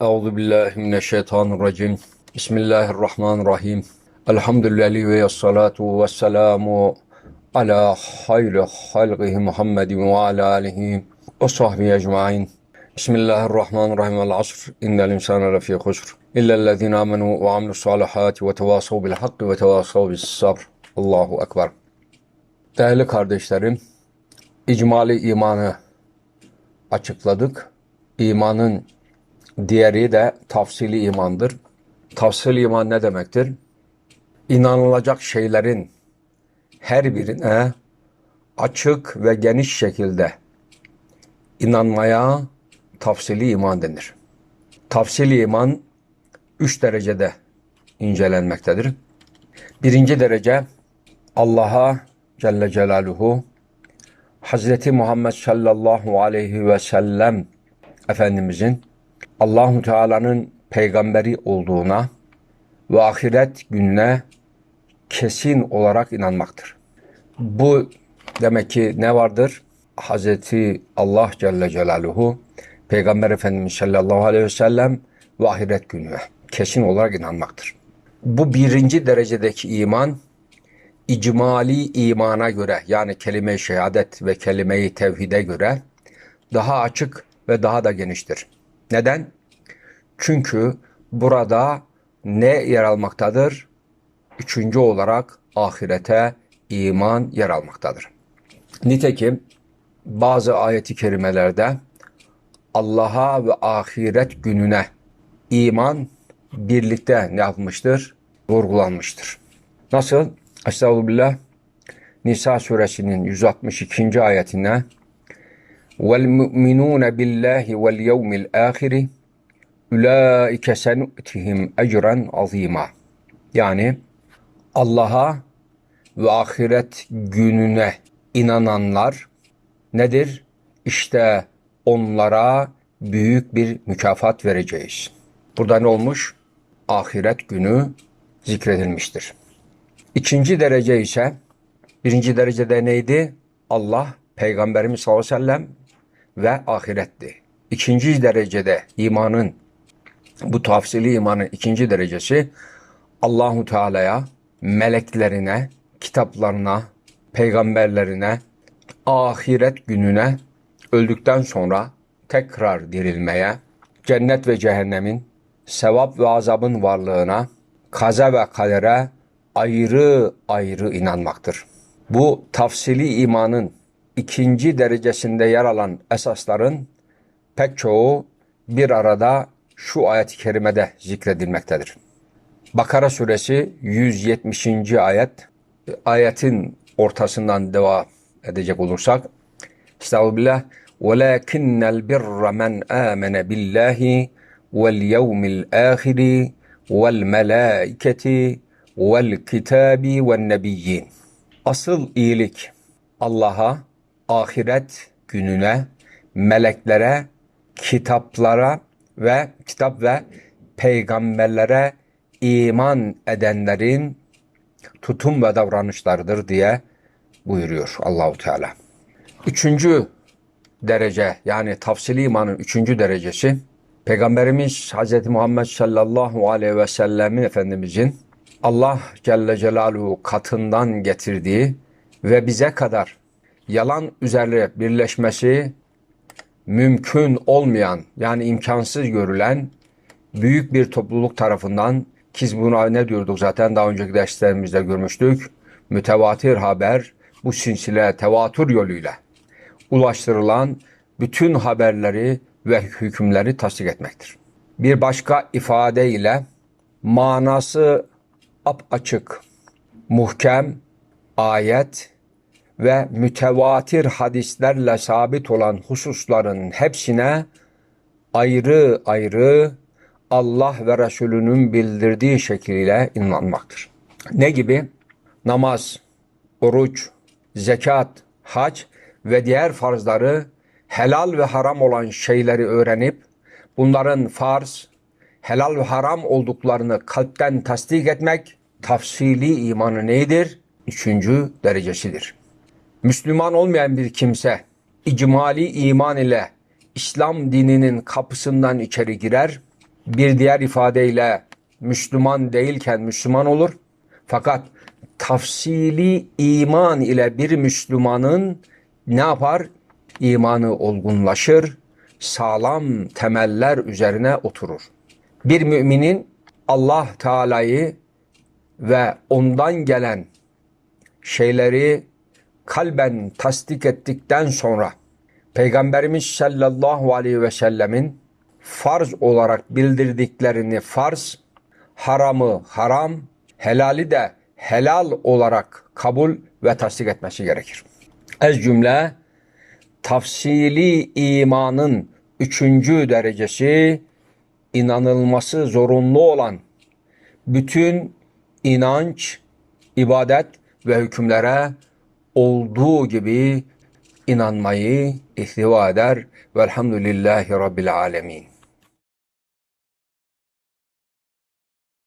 Euzu billahi mineşşeytanirracim. Bismillahirrahmanirrahim. Elhamdülillahi ve salatu ve selamu ala hayri halqihi Muhammedin ve ala alihi ve sahbihi ecmaîn. Bismillahirrahmanirrahim. El asr. İnnel insane lefî husr. İllellezîne amenu ve amilus salihâti ve tevâsav bil hakkı ve tevâsav bis sabr. Allahu ekber. Değerli kardeşlerim, icmali imanı açıkladık. İmanın diğeri de tafsili imandır. Tafsili iman ne demektir? İnanılacak şeylerin her birine açık ve geniş şekilde inanmaya tafsili iman denir. Tafsili iman üç derecede incelenmektedir. Birinci derece Allah'a Celle Celaluhu Hazreti Muhammed sallallahu aleyhi ve sellem Efendimizin Allahu Teala'nın peygamberi olduğuna ve ahiret gününe kesin olarak inanmaktır. Bu demek ki ne vardır? Hazreti Allah Celle Celaluhu Peygamber Efendimiz sallallahu aleyhi ve sellem ve ahiret gününe kesin olarak inanmaktır. Bu birinci derecedeki iman icmali imana göre yani kelime-i şehadet ve kelime-i tevhide göre daha açık ve daha da geniştir. Neden? Çünkü burada ne yer almaktadır? Üçüncü olarak ahirete iman yer almaktadır. Nitekim bazı ayeti kerimelerde Allah'a ve ahiret gününe iman birlikte ne yapmıştır? Vurgulanmıştır. Nasıl? Estağfurullah. Nisa suresinin 162. ayetine billahi vel yevmil ahiri ulaike senu'tihim ecran azima. Yani Allah'a ve ahiret gününe inananlar nedir? İşte onlara büyük bir mükafat vereceğiz. Burada ne olmuş? Ahiret günü zikredilmiştir. İkinci derece ise birinci derecede neydi? Allah, Peygamberimiz sallallahu aleyhi ve sellem ve ahiretti. İkinci derecede imanın bu tafsili imanın ikinci derecesi Allahu Teala'ya, meleklerine, kitaplarına, peygamberlerine, ahiret gününe öldükten sonra tekrar dirilmeye, cennet ve cehennemin, sevap ve azabın varlığına, kaza ve kadere ayrı ayrı inanmaktır. Bu tafsili imanın ikinci derecesinde yer alan esasların pek çoğu bir arada şu ayet-i kerimede zikredilmektedir. Bakara suresi 170. ayet ayetin ortasından devam edecek olursak Estağfirullah وَلَكِنَّ الْبِرَّ مَنْ آمَنَ بِاللّٰهِ وَالْيَوْمِ الْآخِرِ وَالْمَلَائِكَةِ وَالْكِتَابِ وَالنَّبِيِّينَ Asıl iyilik Allah'a, ahiret gününe, meleklere, kitaplara ve kitap ve peygamberlere iman edenlerin tutum ve davranışlarıdır diye buyuruyor Allahu Teala. Üçüncü derece yani tafsili imanın üçüncü derecesi Peygamberimiz Hz. Muhammed sallallahu aleyhi ve sellemin Efendimizin Allah Celle Celaluhu katından getirdiği ve bize kadar yalan üzerine birleşmesi mümkün olmayan yani imkansız görülen büyük bir topluluk tarafından ki buna ne diyorduk zaten daha önceki derslerimizde görmüştük. Mütevatir haber bu sinsile tevatür yoluyla ulaştırılan bütün haberleri ve hükümleri tasdik etmektir. Bir başka ifade ile manası açık, muhkem, ayet ve mütevatir hadislerle sabit olan hususların hepsine ayrı ayrı Allah ve Resulünün bildirdiği şekliyle inanmaktır. Ne gibi? Namaz, oruç, zekat, hac ve diğer farzları helal ve haram olan şeyleri öğrenip bunların farz, helal ve haram olduklarını kalpten tasdik etmek tafsili imanı neydir? Üçüncü derecesidir. Müslüman olmayan bir kimse icmali iman ile İslam dininin kapısından içeri girer bir diğer ifadeyle Müslüman değilken Müslüman olur. Fakat tafsili iman ile bir Müslümanın ne yapar? İmanı olgunlaşır, sağlam temeller üzerine oturur. Bir müminin Allah Teala'yı ve ondan gelen şeyleri kalben tasdik ettikten sonra Peygamberimiz sallallahu aleyhi ve sellemin farz olarak bildirdiklerini farz, haramı haram, helali de helal olarak kabul ve tasdik etmesi gerekir. Ez cümle tafsili imanın üçüncü derecesi inanılması zorunlu olan bütün inanç, ibadet ve hükümlere olduğu gibi inanmayı ihtiva eder. Velhamdülillahi Rabbil Alemin.